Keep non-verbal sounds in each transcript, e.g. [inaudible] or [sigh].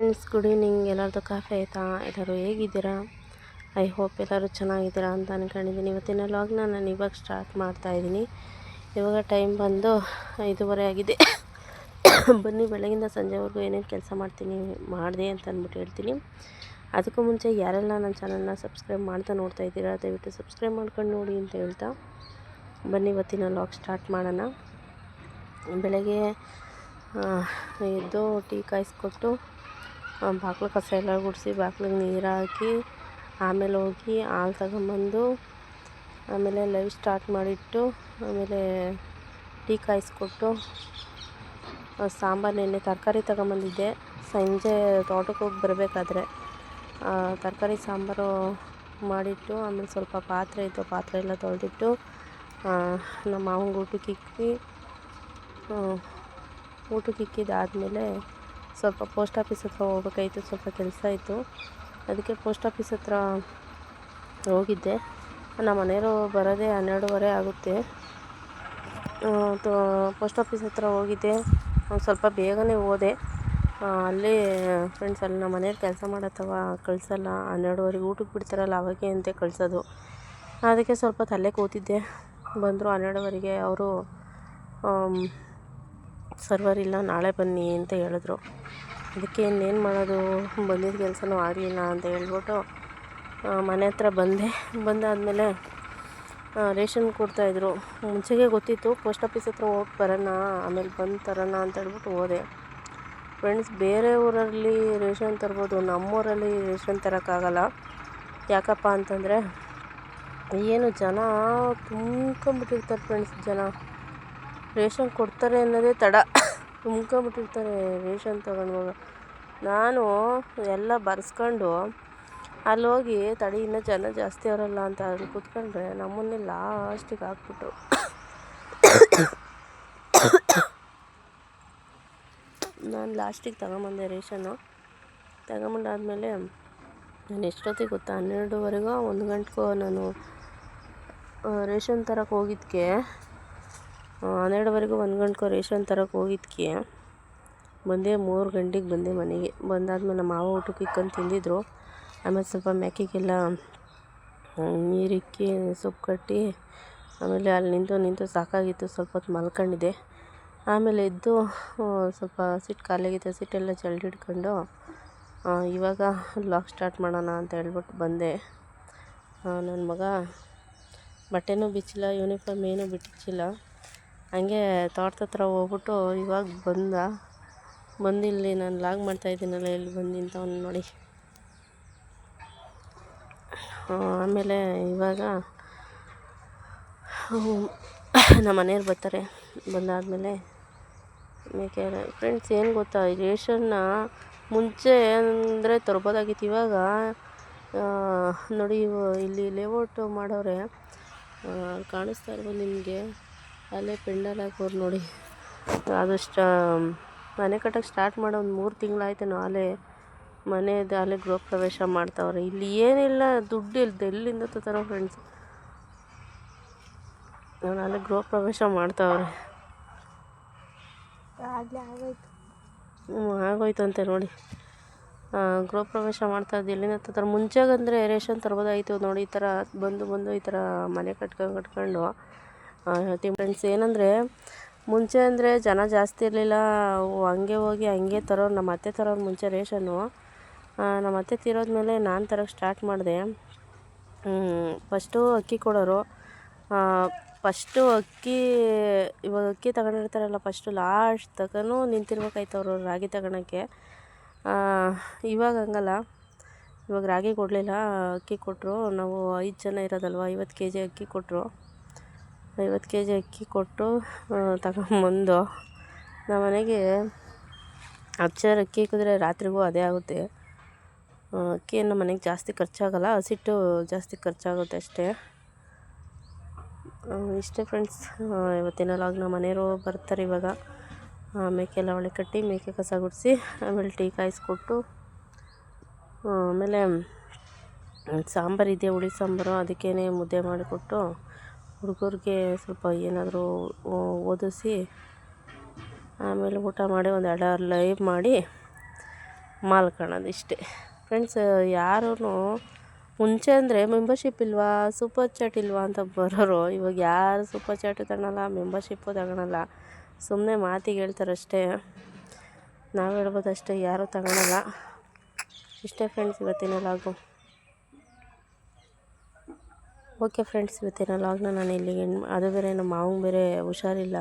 Friends good evening ಎಲ್ಲರದು coffee ಆಯಿತಾ? ಎಲ್ಲರೂ ಹೇಗಿದ್ದೀರಾ? ಐ ಹೋಪ್ ಎಲ್ಲರೂ ಚೆನ್ನಾಗಿದ್ದೀರಾ ಅಂತ ಅಂದ್ಕೊಂಡಿದ್ದೀನಿ ಇವತ್ತಿನ ಲಾಗ್ನ ನಾನು ಇವಾಗ ಸ್ಟಾರ್ಟ್ ಮಾಡ್ತಾ ಇದ್ದೀನಿ. ಇವಾಗ ಟೈಮ್ ಬಂದು ಐದೂವರೆ ಆಗಿದೆ. [coughs] ಬನ್ನಿ, ಬೆಳಗಿಂದ ಸಂಜೆವರೆಗೂ ಏನೇನು ಕೆಲಸ ಮಾಡ್ತೀನಿ, ಮಾಡಿದೆ ಅಂತ ಅಂದ್ಬಿಟ್ಟು ಹೇಳ್ತೀನಿ. ಅದಕ್ಕೂ ಮುಂಚೆ ಯಾರೆಲ್ಲ ನನ್ನ ಚಾನಲ್ನ ಸಬ್ಸ್ಕ್ರೈಬ್ ಮಾಡ್ತಾ ನೋಡ್ತಾ ಇದ್ದೀರಾ, ದಯವಿಟ್ಟು ಸಬ್ಸ್ಕ್ರೈಬ್ ಮಾಡ್ಕೊಂಡು ನೋಡಿ ಅಂತ ಹೇಳ್ತಾ. ಬನ್ನಿ, ಇವತ್ತಿನ ಲಾಗ್ ಸ್ಟಾರ್ಟ್ ಮಾಡೋಣ. ಬೆಳಗ್ಗೆ ಎದ್ದು ಟೀ ಕಾಯಿಸ್ಕೊಟ್ಟು ಬಾಗಿಲು ಕಸ ಎಲ್ಲ ಗುಡಿಸಿ ಬಾಗ್ಲಿಗೆ ನೀರು ಹಾಕಿ ಆಮೇಲೆ ಹೋಗಿ ಹಾಲು ತಗೊಂಬಂದು ಆಮೇಲೆ ಲೈವ್ ಸ್ಟಾರ್ಟ್ ಮಾಡಿಟ್ಟು ಆಮೇಲೆ ಟೀ ಕಾಯಿಸ್ಕೊಟ್ಟು ಸಾಂಬಾರು ನೆನ್ನೆ ತರಕಾರಿ ತಗೊಂಬಂದಿದ್ದೆ. ಸಂಜೆ ತೋಟಕ್ಕೆ ಹೋಗಿ ಬರಬೇಕಾದ್ರೆ ತರಕಾರಿ ಸಾಂಬಾರು ಮಾಡಿಟ್ಟು ಆಮೇಲೆ ಸ್ವಲ್ಪ ಪಾತ್ರೆ ಇತ್ತು, ಪಾತ್ರೆ ಎಲ್ಲ ತೊಳೆದಿಟ್ಟು ನಮ್ಮ ಮಾವಂಗೆ ಊಟಕ್ಕೆ ಇಕ್ಕಿ ಊಟಕ್ಕೆ ಸ್ವಲ್ಪ ಪೋಸ್ಟ್ ಆಫೀಸ್ ಹತ್ರ ಹೋಗ್ಬೇಕಾಯ್ತು, ಸ್ವಲ್ಪ ಕೆಲಸ ಇತ್ತು. ಅದಕ್ಕೆ ಪೋಸ್ಟ್ ಆಫೀಸ್ ಹತ್ರ ಹೋಗಿದ್ದೆ. ನಮ್ಮ ಮನೆಯವರು ಬರೋದೇ ಹನ್ನೆರಡುವರೆ ಆಗುತ್ತೆ. ಪೋಸ್ಟ್ ಆಫೀಸ್ ಹತ್ರ ಹೋಗಿದ್ದೆ. ಸ್ವಲ್ಪ ಬೇಗನೆ ಹೋದೆ. ಅಲ್ಲಿ ಫ್ರೆಂಡ್ಸ್ ಅಲ್ಲಿ ನಮ್ಮ ಮನೆಯವ್ರು ಕೆಲಸ ಮಾಡತ್ತವ, ಕಳಿಸಲ್ಲ, ಹನ್ನೆರಡುವರೆಗೆ ಊಟಕ್ಕೆ ಬಿಡ್ತಾರಲ್ಲ, ಅವಾಗೆ ಅಂತೆ ಕಳಿಸೋದು. ಅದಕ್ಕೆ ಸ್ವಲ್ಪ ತಲೆ ಕೂತಿದ್ದೆ. ಬಂದರು ಹನ್ನೆರಡುವರೆಗೆ, ಅವರು ಸರ್ವರ್ ಇಲ್ಲ, ನಾಳೆ ಬನ್ನಿ ಅಂತ ಹೇಳಿದ್ರು. ಅದಕ್ಕೆ ಇನ್ನೇನು ಮಾಡೋದು? ಬಂದಿದ್ದ ಕೆಲಸನೂ ಆಗಲಿಲ್ಲ ಅಂತ ಹೇಳ್ಬಿಟ್ಟು ಮನೆ ಹತ್ರ ಬಂದೆ. ಬಂದಾದಮೇಲೆ ರೇಷನ್ ಕೊಡ್ತಾಯಿದ್ರು ಮುಂಚೆಗೆ ಗೊತ್ತಿತ್ತು, ಪೋಸ್ಟ್ ಆಫೀಸ್ ಹತ್ರ ಹೋಗಿ ಬರೋಣ, ಆಮೇಲೆ ಬಂದು ತರೋಣ ಅಂತ ಹೇಳ್ಬಿಟ್ಟು ಹೋದೆ. ಫ್ರೆಂಡ್ಸ್, ಬೇರೆ ಊರಲ್ಲಿ ರೇಷನ್ ತರ್ಬೋದು, ನಮ್ಮೂರಲ್ಲಿ ರೇಷನ್ ತರೋಕ್ಕಾಗಲ್ಲ. ಯಾಕಪ್ಪ ಅಂತಂದರೆ, ಏನು ಜನ ತುಂಬ್ಕೊಂಬಿಟ್ಟಿರ್ತಾರೆ ಫ್ರೆಂಡ್ಸ್ ಜನ. ರೇಷನ್ ಕೊಡ್ತಾರೆ ಅನ್ನೋದೇ ತಡ. ತುಂಬ್ಕೊಂಬಿಟ್ಟಿರ್ತಾರೆ ರೇಷನ್ ತಗೊಂಡೋಗ ನಾನು ಎಲ್ಲ ಬರ್ಸ್ಕೊಂಡು ಅಲ್ಲಿ ಹೋಗಿ ತಡಿ ಇನ್ನೂ ಜನ ಜಾಸ್ತಿ ಅವರಲ್ಲ ಅಂತ ಅಲ್ಲಿ ಕೂತ್ಕೊಂಡ್ರೆ ನಮ್ಮನ್ನೇ ಲಾಸ್ಟಿಗೆ ಹಾಕ್ಬಿಟ್ರು ನಾನು ಲಾಸ್ಟಿಗೆ ತಗೊಂಬಂದೆ ರೇಷನ್ನು. ತಗೊಂಬಂದಾದ್ಮೇಲೆ ನಾನು ಎಷ್ಟೊತ್ತಿಗೆ ಗೊತ್ತಾ? ಹನ್ನೆರಡುವರೆಗೋ, ಒಂದು ಗಂಟೆಗೋ ನಾನು ರೇಷನ್ ತರಕ್ಕೆ ಹೋಗಿದ್ದಕ್ಕೆ ಹನ್ನೆರಡುವರೆಗೂ ಒಂದು ಗಂಟೆಗೂ ರೇಷನ್ ತರಕ್ಕೆ ಹೋಗಿದ್ಕೆ. ಬಂದೆ ಮೂರು ಗಂಟೆಗೆ ಬಂದೆ ಮನೆಗೆ. ಬಂದಾದ್ಮೇಲೆ ನಮ್ಮ ಮಾವ ಊಟಕ್ಕೆ ಇಕ್ಕಂಡು ತಿಂದಿದ್ರು. ಆಮೇಲೆ ಸ್ವಲ್ಪ ಮೇಕೆಗೆಲ್ಲ ನೀರಿಕ್ಕಿ ಸೊಪ್ಪು ಕಟ್ಟಿ ಆಮೇಲೆ ಅಲ್ಲಿ ನಿಂತು ನಿಂತು ಸಾಕಾಗಿತ್ತು ಸ್ವಲ್ಪ ಹೊತ್ತು ಮಲ್ಕೊಂಡಿದ್ದೆ. ಆಮೇಲೆ ಎದ್ದು ಸ್ವಲ್ಪ ಸಿಟ್ಟು ಖಾಲಿಯಾಗಿತ್ತು ಸಿಟ್ಟೆಲ್ಲ ಜಲ್ಡಿಡ್ಕೊಂಡು ಆ, ಇವಾಗ ಲಾಕ್ ಸ್ಟಾರ್ಟ್ ಮಾಡೋಣ ಅಂತ ಹೇಳ್ಬಿಟ್ಟು ಬಂದೆ. ನನ್ನ ಮಗ ಬಟ್ಟೆನೂ ಬಿಚ್ಚಿಲ್ಲ ಯೂನಿಫಾರ್ಮ್ ಏನೂ ಬಿಚ್ಚಿಲ್ಲ ಹಂಗೆ ತೋಟದ ಹತ್ರ ಹೋಗ್ಬಿಟ್ಟು ಇವಾಗ ಬಂದ, ಬಂದು ಇಲ್ಲಿ ನಾನು ಲಾಗ್ ಮಾಡ್ತಾ ಇದ್ದೀನಲ್ಲ, ಇಲ್ಲಿ ಬಂದು ನಿಂತವನು ನೋಡಿ. ಆಮೇಲೆ ಇವಾಗ ನಮ್ಮ ಮನೆಯವ್ರು ಬರ್ತಾರೆ. ಬಂದಾದಮೇಲೆ ಮೇಕೆ ಫ್ರೆಂಡ್ಸ್ ಏನು ಗೊತ್ತಾ ರೇಷನ್ನ ಮುಂಚೆ ಅಂದರೆ ತರ್ಬೋದಾಗಿತ್ತು. ಇವಾಗ ನೋಡಿ ಇಲ್ಲಿ ಲೇಔಟ್ ಮಾಡೋರೆ ಕಾಣಿಸ್ತಾ ಇರ್ಬೋದು ನಿಮಗೆ. ಅಲ್ಲೇ ಪೆಂಡಲ್ ಹಾಕೋರು ನೋಡಿ. ಆದಷ್ಟು ಮನೆ ಕಟ್ಟಕ್ಕೆ ಸ್ಟಾರ್ಟ್ ಮಾಡೋ ಒಂದು ಮೂರು ತಿಂಗಳಾಯ್ತೇನೋ ಅಲ್ಲೇ ಮನೆಯದು ಅಲ್ಲೇ ಗೃಹ ಪ್ರವೇಶ ಮಾಡ್ತಾವ್ರೆ. ಇಲ್ಲಿ ಏನಿಲ್ಲ ದುಡ್ಡು ಇಲ್ದು ಎಲ್ಲಿಂದ ತರೋ ಫ್ರೆಂಡ್ಸ್ ನಾನು ಅಲ್ಲೇ ಗೃಹ ಪ್ರವೇಶ ಮಾಡ್ತಾವ್ರೆ. ಆಗಲೇ ಆಗೋಯ್ತು. ಅಂತೆ ನೋಡಿ. ಗೃಹ ಪ್ರವೇಶ ಮಾಡ್ತಾ ಇದ್ದು ಎಲ್ಲಿಂದ ತರ್ತಾರೆ. ಮುಂಚೆಗಂದರೆ ರೇಷನ್ ತರ್ಬೋದಾಯ್ತು ನೋಡಿ ಈ ಥರ ಬಂದು ಬಂದು ಈ ಥರ ಮನೆ ಕಟ್ಕೊಂಡು ಕಟ್ಕೊಂಡು ಹೇಳ್ತೀನಿ ಫ್ರೆಂಡ್ಸ್ ಏನಂದರೆ ಮುಂಚೆ ಅಂದರೆ ಜನ ಜಾಸ್ತಿ ಇರಲಿಲ್ಲ ಹಂಗೆ ಹೋಗಿ ಹಂಗೆ ತರೋರು ನಮ್ಮ ಅತ್ತೆ ತರೋರು ಮುಂಚೆ ರೇಷನ್ನು. ನಮ್ಮ ಅತ್ತೆ ತೀರೋದ್ಮೇಲೆ ನಾನು ತರೋಕ್ಕೆ ಸ್ಟಾರ್ಟ್ ಮಾಡಿದೆ. ಫಸ್ಟು ಅಕ್ಕಿ ಕೊಡೋರು. ಫಸ್ಟು ಅಕ್ಕಿ, ಇವಾಗ ಅಕ್ಕಿ ತಗೊಂಡಿರ್ತಾರಲ್ಲ ಫಸ್ಟು ಲಾಸ್ಟ್ ತಗನೂ ನಿಂತಿರ್ಬೇಕಾಯ್ತು ಅವರು ರಾಗಿ ತಗೊಳಕ್ಕೆ ಇವಾಗ ಹಂಗಲ್ಲ. ಇವಾಗ ರಾಗಿ ಕೊಡಲಿಲ್ಲ, ಅಕ್ಕಿ ಕೊಟ್ಟರು ನಾವು ಐದು ಜನ ಇರೋದಲ್ವ ಐವತ್ತು ಕೆ ಜಿ ಅಕ್ಕಿ ಕೊಟ್ಟರು ಐವತ್ತು ಕೆ ಜಿ ಅಕ್ಕಿ ಕೊಟ್ಟು ತಗೊಂಬಂದು ನಮ್ಮ ಮನೆಗೆ ಸಾವಿರ ಅಕ್ಕಿ ಹಾಕಿದ್ರೆ ರಾತ್ರಿಗೂ ಅದೇ ಆಗುತ್ತೆ. ಅಕ್ಕಿ ನಮ್ಮ ಮನೆಗೆ ಜಾಸ್ತಿ ಖರ್ಚಾಗಲ್ಲ, ಹಸಿಟ್ಟು ಜಾಸ್ತಿ ಖರ್ಚಾಗುತ್ತೆ ಅಷ್ಟೇ. ಇಷ್ಟೇ ಫ್ರೆಂಡ್ಸ್ ಇವತ್ತಿನ ಲಾಗ್ ನಮ್ಮ ಮನೆಯವರು ಬರ್ತಾರೆ ಇವಾಗ. ಮೇಕೆ ಎಲ್ಲ ಕಟ್ಟಿ ಮೇಕೆ ಕಸ ಗುಡಿಸಿ, ಆಮೇಲೆ ಟೀ ಕಾಯಿಸ್ಕೊಟ್ಟು ಆಮೇಲೆ, ಸಾಂಬಾರು ಇದೆ, ಹುಳಿ ಸಾಂಬಾರು ಅದಕ್ಕೇ ಮುದ್ದೆ ಮಾಡಿಕೊಟ್ಟು ಹುಡುಗರಿಗೆ ಸ್ವಲ್ಪ ಏನಾದರೂ ಓದಿಸಿ ಆಮೇಲೆ ಊಟ ಮಾಡಿ ಒಂದು ಎರಡು ಅವರ್ ಲೈವ್ ಮಾಡಿ ಮಾಲ್ಕೊಳ್ಳೋದು ಇಷ್ಟೇ. ಫ್ರೆಂಡ್ಸ್ ಯಾರೂ ಮುಂಚೆ ಅಂದರೆ ಮೆಂಬರ್ಶಿಪ್ ಇಲ್ವಾ ಸೂಪರ್ ಚಾಟ್ ಇಲ್ವಾ ಅಂತ ಬರೋರು, ಇವಾಗ ಯಾರು ಸೂಪರ್ ಚಾಟು ತಗೊಳಲ್ಲ ಮೆಂಬರ್ಶಿಪ್ಪು ತಗೊಳಲ್ಲ ಸುಮ್ಮನೆ ಮಾತಿಗೆ ಹೇಳ್ತಾರಷ್ಟೇ. ನಾವು ಹೇಳ್ಬೋದಷ್ಟೇ, ಯಾರೂ ತಗೊಳಲ್ಲ. ಇಷ್ಟೇ ಫ್ರೆಂಡ್ಸ್ ಇವತ್ತಿನ ಲಾಗು ಓಕೆ ಫ್ರೆಂಡ್ಸ್, ಇವತ್ತಿನ ಲಾಗ್ನ ನಾನು ಇಲ್ಲಿಗೆ ಅದು ಬೇರೆ ನಮ್ಮ ಮಾವಂಗೆ ಬೇರೆ ಹುಷಾರಿಲ್ಲ.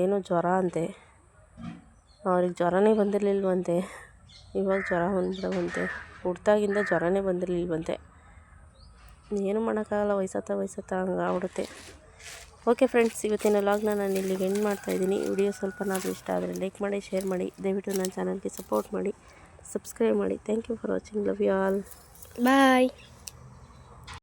ಏನೋ ಜ್ವರ ಅಂತೆ. ಅವ್ರಿಗೆ ಜ್ವರನೇ ಬಂದಿರಲಿಲ್ವಂತೆ. ಇವಾಗ ಜ್ವರ ಬಂದ್ಬಿಡವಂತೆ. ಹುಟ್ದಾಗಿಂದ ಜ್ವರನೇ ಬಂದಿರಲಿಲ್ವಂತೆ. ಏನು ಮಾಡೋಕ್ಕಾಗಲ್ಲ ವಯಸ್ಸತ್ತ ವಯಸ್ಸತ್ತ ಹಂಗಾಗ್ಬಿಡುತ್ತೆ ಓಕೆ ಫ್ರೆಂಡ್ಸ್, ಇವತ್ತಿನ ಲಾಗ್ನ ನಾನು ಇಲ್ಲಿಗೆ ಎಂಡ್ ಮಾಡ್ತಾಯಿದ್ದೀನಿ ವಿಡಿಯೋ ಸ್ವಲ್ಪನಾದರೂ ಇಷ್ಟ ಆದರೆ ಲೈಕ್ ಮಾಡಿ, ಶೇರ್ ಮಾಡಿ. ದಯವಿಟ್ಟು ನನ್ನ ಚಾನಲ್ಗೆ ಸಪೋರ್ಟ್ ಮಾಡಿ, ಸಬ್ಸ್ಕ್ರೈಬ್ ಮಾಡಿ. Thank you for watching. Love you all. Bye.